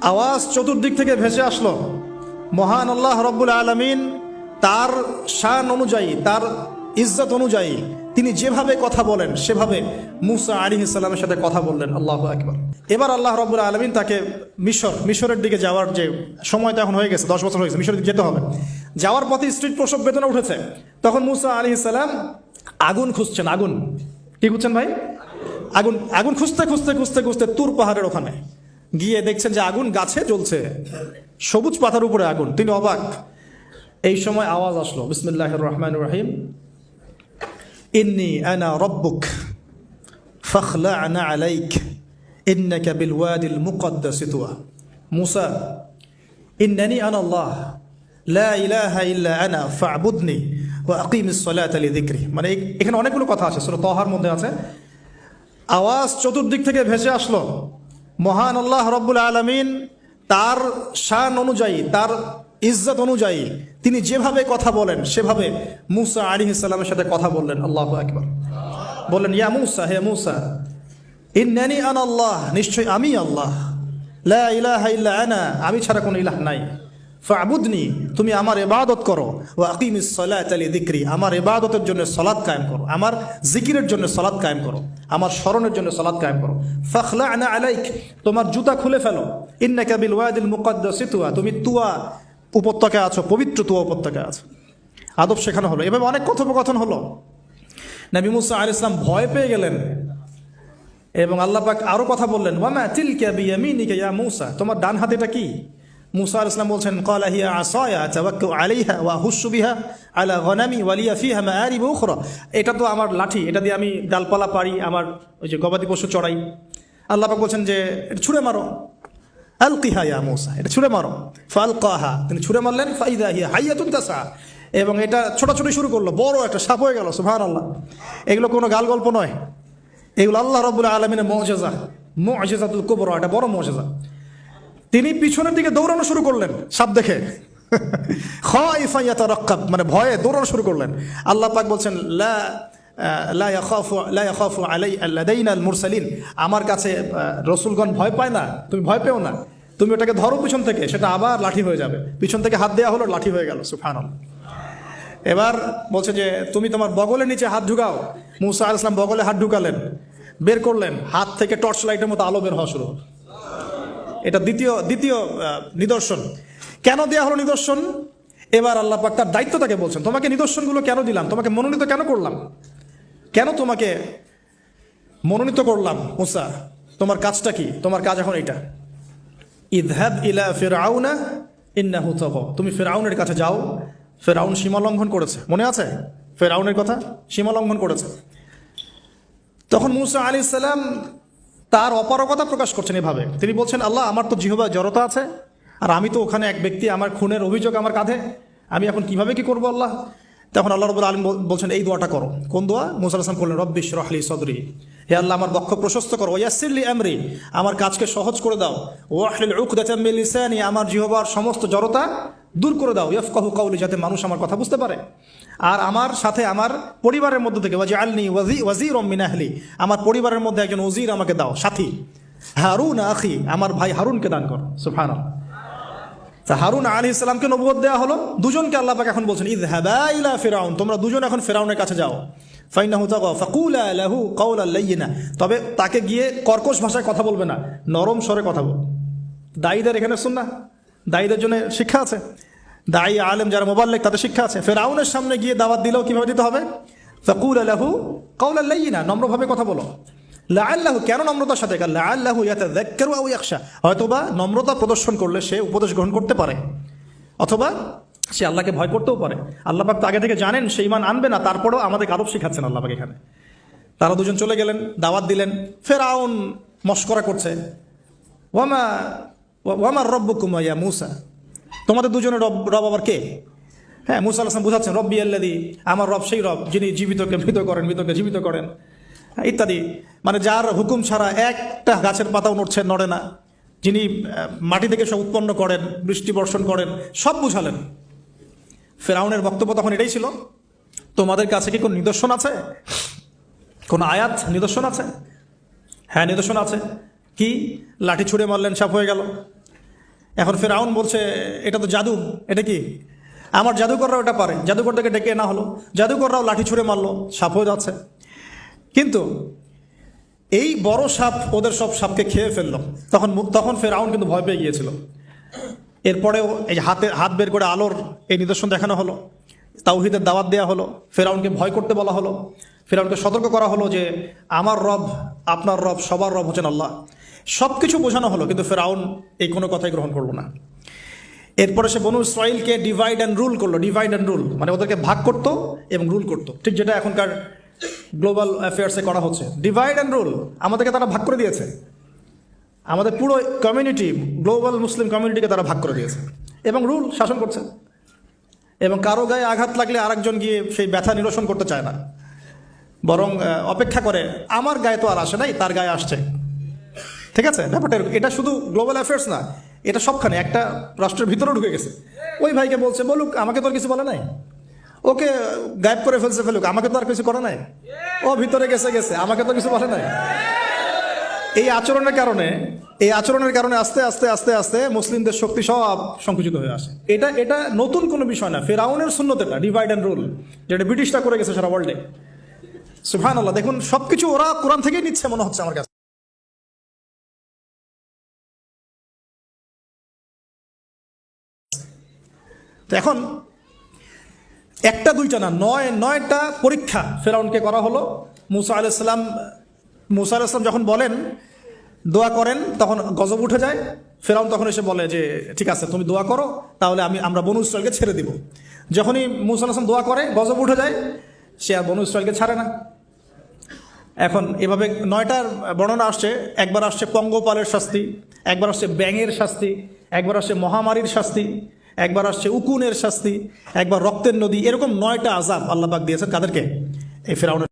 আওয়াজ চতুর্দিক থেকে ভেসে আসলো। মহান আল্লাহ রব্বুল আলমিন তার শান অনুযায়ী, তার ইজ্জত অনুযায়ী তিনি যেভাবে কথা বলেন, সেভাবে মুসা আলী ইসলামের সাথে কথা বললেন। আল্লাহ একবার এবার আল্লাহ রব্বুল আলমিন তাকে মিশর, মিশরের দিকে যাওয়ার যে সময় তো এখন হয়ে গেছে, দশ বছর হয়ে গেছে, মিশরের দিকে যেতে হবে। যাওয়ার পথে স্ট্রিট প্রসব বেদনা উঠেছে। তখন মুসা আলী ইসলাম আগুন খুঁজছেন, আগুন। কি খুঁজছেন ভাই? আগুন আগুন খুঁজতে খুঁজতে খুঁজতে খুঁজতে তুর পাহাড়ের ওখানে। গিয়ে দেখছেন যে আগুন গাছে জ্বলছে। সবুজ পাতার উপরে আগুন, তিনি অবাক। এই সময় আওয়াজ আসলো বিসমিল্লাহ রহমান রহিম। ইন্নি আনা রব্বুক ফখলা আনা আলাইক, ইন্নাকা বিল ওয়াদিল মুকদ্দাস তুয়া। মুসা, ইন্নানি আনা আল্লাহ, লা ইলাহা ইল্লা আনা, ফা'বুদনি ওয়া আকিমিস সালাতা লিযিকরি। মানে এখানে অনেকগুলো কথা আছে, সূরা তহার মধ্যে আছে। আওয়াজ চতুর্দিক থেকে ভেসে আসলো। মহান আল্লাহ রব্বুল আলমিন তার শান অনুযায়ী, তার ইজ্জত অনুযায়ী তিনি যেভাবে কথা বলেন, সেভাবে মুসা আলী ইসলামের সাথে কথা বললেন। আল্লাহ একবার বললেন, ইয়া মুসা, হে মুসা, ইন্নানি আন আল্লাহ, নিশ্চয় আমি আল্লাহ। লা ইলাহা ইল্লা আনা, আমি ছাড়া কোনো ইলাহ নাই। ফাবুদনি, তুমি আমার এবাদত করো। ও আকিমিস সালাত আলি দিক্রি আমার এবাদতের জন্য সলাদ কায়েম করো। আমার জিকিরের জন্য সলাদ কায়েম করো। আমার স্মরণের জন্য সলাদ কায়েম করো। ফখলা আনা আলাইক, তোমার জুতা খুলে ফেলো। ইন্নাকা বিল ওয়াদিল মুকদ্দাসি তুয়া তুমি তুয়া উপত্যকায় আছো, পবিত্র তুয়া উপত্যকায় আছো। আদব শেখানো হলো। এভাবে অনেক কথোপকথন হলো। নবী মুসা আল ইসলাম ভয় পেয়ে গেলেন। এবং আল্লাহ পাক আরও কথা বললেন ওয়ামা তিলকা বিয়ামিনিকা ইয়া মূসা? তোমার ডান হাতে এটা কি? মুসা আলাইহিস সালাম বলছেন, ক্বালা হিয়া আসায়া, তাওয়াক্কাউ আলাইহা ওয়া হুশু বিহা আলা গনামি ওয়া লিয়া ফিহা মাআরিব উখরা। এটা তো আমার লাঠি, এটা দিয়ে আমি ডালপালা পারি আমার ওই যে গবাদি পশু চড়াই। আল্লাহ বলছেন যে, এটা ছুঁড়ে মারো। আলকিহা ইয়া মূসা, এটা ছুঁড়ে মারো। ফাল ফালকাহা, তিনি ছুঁড়ে মারলেন, ফাইদা হিয়া হাইয়াতুন তাসা। এবং এটা ছোটাছুটি শুরু করল, বড় একটা সাপ হয়ে গেল, সুবহানাল্লাহ। এগুলো কোনো গাল গল্প নয়। এগুলো আল্লাহ রবুল আলমিনের মজেজা, মজেজাতুল কুবরা, এটা বড় মজেজা। তিনি পিছনের দিকে দৌড়ানো শুরু করলেন। সাপ দেখে। খাইফাইয়াতা রক্কাব মানে ভয়ে দৌড়ানো শুরু করলেন। আল্লাহ পাক বলছেন মুরসালিন আমার কাছে রসুলগণ ভয় পায় না, তুমি ভয় পেও না। তুমি ওটাকে ধরো পিছন থেকে, সেটা আবার লাঠি হয়ে যাবে। পিছন থেকে হাত দেওয়া হলো, লাঠি হয়ে গেল সুফানাল্লাহ এবার বলছে যে, তুমি তোমার বগলের নিচে হাত ঢুকাও। মুসা আল ইসলাম বগলে হাত ঢুকালেন, বের করলেন, হাত থেকে টর্চ লাইটের মতো আলো বের হওয়া শুরু হলো। এটা দ্বিতীয় দ্বিতীয় নিদর্শন। কেন দেওয়া হলো নিদর্শন? এবার আল্লাহ পাক তার দায়িত্ব তাকে বলছেন, তোমাকে নিদর্শনগুলো কেন দিলাম? তোমাকে মনোনীত কেন করলাম? কেন তোমাকে মনোনীত করলাম, মুসা? তোমার কাজটা কি? তোমার কাজ এখন এটা ইদহাব ইলা ফিরআউনা ইন্নাহু তাগা তুমি ফিরআউনের কাছে যাও। ফেরাউন সীমা লঙ্ঘন করেছে। মনে আছে? ফেরাউনের কথা? সীমা লঙ্ঘন করেছে। তখন মুসা আলী সাল্লাম তার অপারগতা প্রকাশ করছেন এভাবে। তিনি বলছেন, আল্লাহ, আমার তো জিহবা জড়তা আছে, আর আমি তো ওখানে এক ব্যক্তি, আমার খুনের অভিযোগ আমার কাঁধে। আমি এখন কীভাবে কি করব আল্লাহ? তখন আল্লাহ রবুল আলম বলছেন, এই দোয়াটা করো। কোন দোয়া? মুসা আসলাম করলেন রব্বিশ রহলি সদরি। হে আল্লাহ, আমার বক্ষ প্রশস্ত করো। ওয়াসিল্লি আমরি। আমার কাজকে সহজ করে দাও। ওয়াহলিল উকদাতাম লিসানি। আমার জিহবার সমস্ত জড়তা দূর করে দাও। ইয়ফকাহু কাউলি যাতে মানুষ আমার কথা বুঝতে পারে। আর আমার সাথে আমার পরিবারের মধ্যে থেকে ওয়াজি আলনি ওয়াজি ওয়াজির মিনাহলি আমার পরিবারের মধ্যে একজন ওজির আমাকে দাও, সাথী। হারুন, আখি। আমার ভাই হারুনকে দান করো। সুফান তা হারুন আলী ইসলামকে নবুয়ত দেওয়া হলো। দুজনকে আল্লাহ পাক এখন বলছেন ঈদ হাবাইলা ফেরাউন, তোমরা দুজন এখন ফেরাউনের কাছে যাও। তবে তাকে গিয়ে কর্কশ ভাষায় কথা বলবে না, নরম স্বরে কথা বল দায়ীদের এখানে শুন না দায়ীদের জন্য শিক্ষা আছে। দায়ী আলেম যারা মোবাইল মোবাল্লেক, তাদের শিক্ষা আছে। ফেরাউনের সামনে গিয়ে দাওয়াত দিলেও কীভাবে দিতে হবে? ফাকুল আলাহু কাউলা লাইয়িনা, নম্রভাবে কথা বলো। লাআল্লাহু, কেন নম্রতার সাথে? লাআল্লাহু ইয়াতাযাক্কারু আও ইয়াখশা। হয়তোবা নম্রতা প্রদর্শন করলে সে উপদেশ গ্রহণ করতে পারে। অথবা সে আল্লাহকে ভয় করতেও পারে। আল্লাহ তো আগে থেকে জানেন সেই মান আনবে না, তারপরেও আমাদের আরব শিখাচ্ছেন আল্লাহ এখানে। তারা দুজন চলে গেলেন, দাওয়াত দিলেন। ফেরাউন মস্করা করছে। ওয়ামা, ওয়ামার রব্বুকুম ইয়া মুসা। তোমাদের দুজনের রব রব আবার কে? হ্যাঁ মুসা আলাম বুঝাচ্ছেন, রব্বি আল্লাদি আমার রব সেই রব যিনি জীবিতকে মৃত করেন, মৃতকে জীবিত করেন। ইত্যাদি। মানে যার হুকুম ছাড়া একটা গাছের পাতাও নড়ছে, নড়ে না। যিনি মাটি থেকে সব উৎপন্ন করেন, বৃষ্টি বর্ষণ করেন, সব বুঝালেন। ফেরাউনের বক্তব্য তখন এটাই ছিল, তোমাদের কাছে কি কোনো নিদর্শন আছে? কোনো আয়াত, নিদর্শন আছে? হ্যাঁ নিদর্শন আছে। কি? লাঠি ছুঁড়ে মারলেন সাপ হয়ে গেল। এখন ফেরাউন বলছে, এটা তো জাদু, এটা কি? আমার জাদুকররাও এটা পারে। জাদুকরটাকে ডেকে না হলো। জাদুকররাও লাঠি ছুঁড়ে মারলো সাপ হয়ে যাচ্ছে। কিন্তু এই বড় সাপ ওদের সব সাপকে খেয়ে ফেলল। তখন তখন ফেরাউন কিন্তু ভয় পেয়ে গিয়েছিল। এরপরেও এই হাতে হাত বের করে আলোর এই নিদর্শন দেখানো হলো, তাওহিদের দাওয়াত দেওয়া হলো, ফেরাউনকে ভয় করতে বলা হলো, ফেরাউনকে সতর্ক করা হলো যে আমার রব, আপনার রব, সবার রব হচ্ছেন আল্লাহ। সব কিছু বোঝানো হলো, কিন্তু ফেরাউন এই কোনো কথাই গ্রহণ করল না। এরপরে সে বনু ইসরায়েলকে ডিভাইড অ্যান্ড রুল করল ডিভাইড অ্যান্ড রুল মানে ওদেরকে ভাগ করতো এবং রুল করতো। ঠিক যেটা এখনকার গ্লোবাল অ্যাফেয়ার্সে করা হচ্ছে। ডিভাইড অ্যান্ড রুল আমাদেরকে তারা ভাগ করে দিয়েছে। আমাদের পুরো কমিউনিটি গ্লোবাল মুসলিম কমিউনিটিকে তারা ভাগ করে দিয়েছে। এবং রুল শাসন করছে। এবং কারও গায়ে আঘাত লাগলে আরেকজন গিয়ে সেই ব্যথা নিরসন করতে চায় না। বরং অপেক্ষা করে, আমার গায়ে তো আর আসে নাই, তার গায়ে আসছে। ঠিক আছে? ব্যাপারটা এটা শুধু গ্লোবাল অ্যাফেয়ার্স না, এটা সবখানে, একটা রাষ্ট্রের ভিতরেও ঢুকে গেছে। ওই ভাইকে বলছে, বলুক, আমাকে তো আর কিছু বলে নাই। ওকে গায়েব করে ফেলছে ফেলুক আমাকে তো আর কিছু করে নাই। ও ভিতরে গেছে গেছে আমাকে তো কিছু বলে নাই। এই আচরণের কারণে এই আচরণের কারণে আস্তে আস্তে আস্তে আস্তে মুসলিমদের শক্তি সব সংকুচিত হয়ে আসে। এটা এটা নতুন কোনো বিষয় না ফেরাউনের শূন্যত এটা ডিভাইড অ্যান্ড রুল যেটা ব্রিটিশরা করে গেছে সারা ওয়ার্ল্ডে সুফান আল্লাহ দেখুন সবকিছু ওরা কোরআন থেকেই নিচ্ছে মনে হচ্ছে আমার কাছে। তো এখন একটা দুইটা না, নয়, নয়টা পরীক্ষা ফেরাউনকে করা হলো। মুসা আলাইসাল্লাম মুসা আলাইসলাম যখন বলেন, দোয়া করেন, তখন গজব উঠে যায়। ফেরাউন তখন এসে বলে যে, ঠিক আছে, তুমি দোয়া করো, তাহলে আমি, আমরা বনু ইসরায়েলকে ছেড়ে দিব। যখনই মুসা আলাইসলাম দোয়া করে, গজব উঠে যায়, সে আর বনু ইসরায়েলকে ছাড়ে না। এখন এভাবে নয়টার বর্ণনা আসছে, একবার আসছে পঙ্গপালের শাস্তি, একবার আসছে ব্যাঙের শাস্তি, একবার আসছে মহামারীর শাস্তি একবার আসছে উকুনের শাস্তি, একবার রক্তের নদী, এরকম নয়টা আজাব আল্লাহ পাক দিয়েছেন কাদেরকে? এই ফেরাউনের